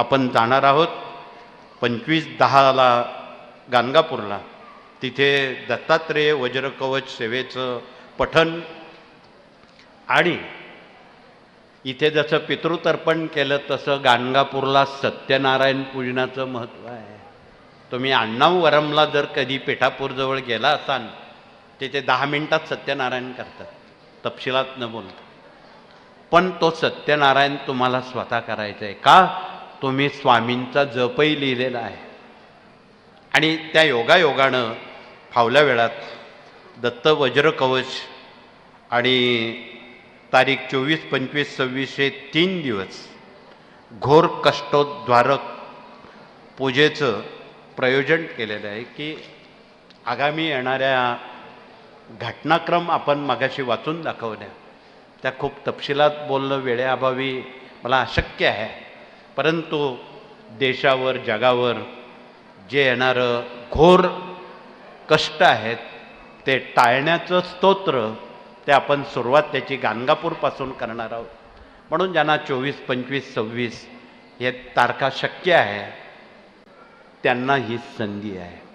आपण जाणार आहोत पंचवीस दहाला गाणगापूरला. तिथे दत्तात्रेय वज्रकवच सेवेचं पठण आणि इथे जसं पितृतर्पण केलं तसं गाणगापूरला सत्यनारायण पूजनाचं महत्त्व आहे. तुम्ही अण्णावरमला जर कधी पेठापूरजवळ गेला असाल तिथे दहा मिनटात सत्यनारायण करतात. तपशिलात न बोलता. पण तो सत्यनारायण तुम्हाला स्वतः करायचा आहे का? तुम्ही स्वामींचा जपही लिहिलेला आहे. आणि त्या योगायोगानं फावल्या वेळात दत्त वज्र कवच आणि तारीख चोवीस पंचवीस सव्वीस हे तीन दिवस घोर कष्टोद्वारक पूजेचं प्रयोजन केलेलं आहे की आगामी येणाऱ्या घटनाक्रम आपण मागाशी वाचून दाखवल्या. त्या खूप तपशिलात बोलणं वेळेअभावी मला अशक्य आहे. परंतु देशावर जगावर जे येणारं घोर कष्ट आहेत ते टाळण्याचं स्तोत्र ते आपण सुरुवात त्याची गाणगापूरपासून करणार आहोत. म्हणून ज्यांना चोवीस पंचवीस सव्वीस हे तारखा शक्य आहे त्यांना ही संधी आहे.